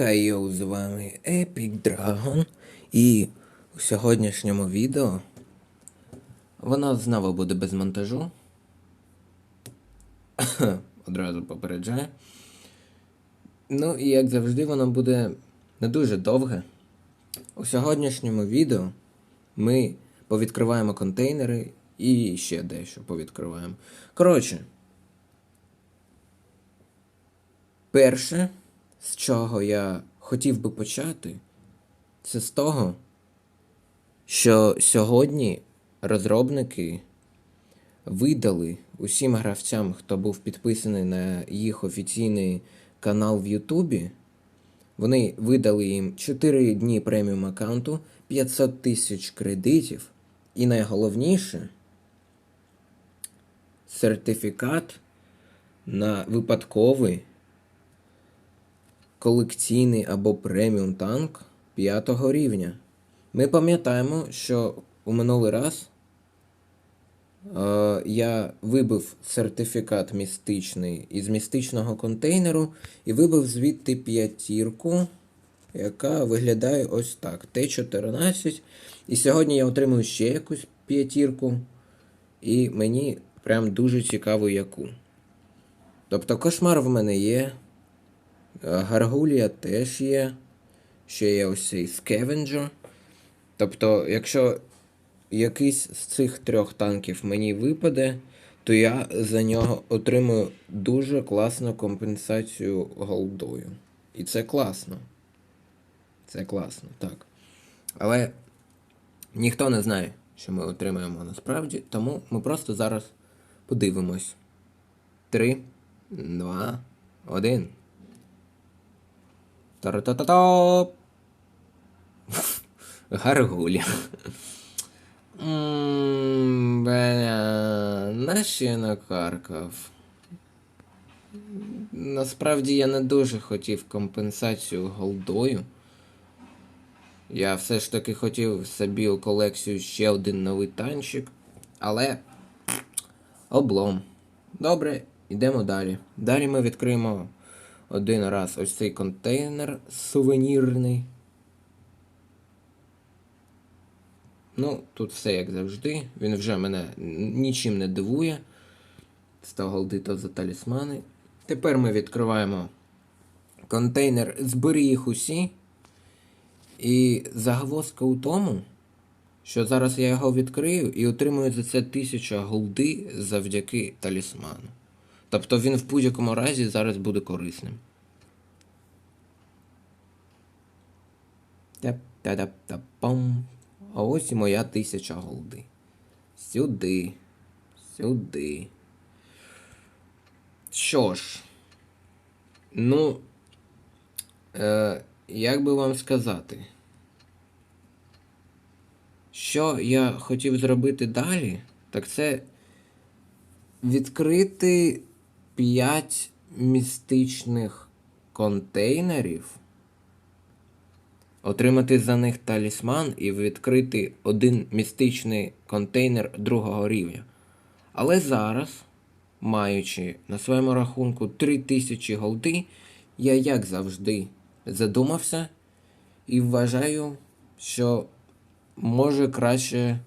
Хай йоу, з вами Epic Dragon. І у сьогоднішньому відео воно знову буде без монтажу. Одразу попереджаю. Ну і як завжди, воно буде не дуже довге. У сьогоднішньому відео ми повідкриваємо контейнери і ще дещо повідкриваємо. Коротше, перше, з чого я хотів би почати, це з того, що сьогодні розробники видали усім гравцям, хто був підписаний на їх офіційний канал в Ютубі. Вони видали їм 4 дні преміум аккаунту, 500 тисяч кредитів, і найголовніше сертифікат на випадковий колекційний або преміум танк 5 рівня. Ми пам'ятаємо, що у минулий раз е, я вибив сертифікат містичний із містичного контейнеру і вибив звідти п'ятірку, яка виглядає ось так: Т-14. І сьогодні я отримую ще якусь п'ятірку. І мені прям дуже цікаво яку. Тобто кошмар в мене є. Е, Гаргулія теж є. Ще є ось цей скевенджер. Тобто, якщо якийсь з цих трьох танків мені випаде, то я за нього отримую дуже класну компенсацію голдою. І це класно. Це класно, так. Але ніхто не знає, що ми отримаємо насправді, тому ми просто зараз подивимось. Три, два, один. Та-ра-та-та-та! Гаргуля. М, Бля, нащо я накаркав? Насправді я не дуже хотів компенсацію голдою. Я все ж таки хотів собі у колекцію ще один новий танчик, але облом. Добре, йдемо далі. Далі ми відкриємо один раз ось цей контейнер сувенірний. Ну, тут все як завжди. Він вже мене нічим не дивує. 100 голди то за талісмани. Тепер ми відкриваємо контейнер Збери їх усі. І загвоздка у тому, що зараз я його відкрию і отримую за це 1000 голди завдяки талісману. Тобто він в будь-якому разі зараз буде корисним. А ось і моя тисяча голди. Сюди. Сюди. Що ж. Ну. Е, як би вам сказати? Що я хотів зробити далі, так це відкрити 5 містичних контейнерів, отримати за них талісман і відкрити один містичний контейнер другого рівня. Але зараз, маючи на своєму рахунку 3000 голди, я як завжди задумався і вважаю, що може краще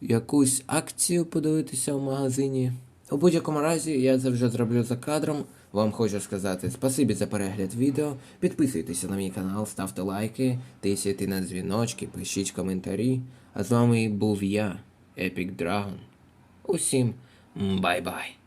якусь акцію подивитися в магазині. У будь-якому разі я це вже зроблю за кадром. Вам хочу сказати спасибі за перегляд відео. Підписуйтеся на мій канал, ставте лайки, тисяйте на дзвіночки, пишіть коментарі. А з вами був я, Epic Dragon. Усім бай-бай!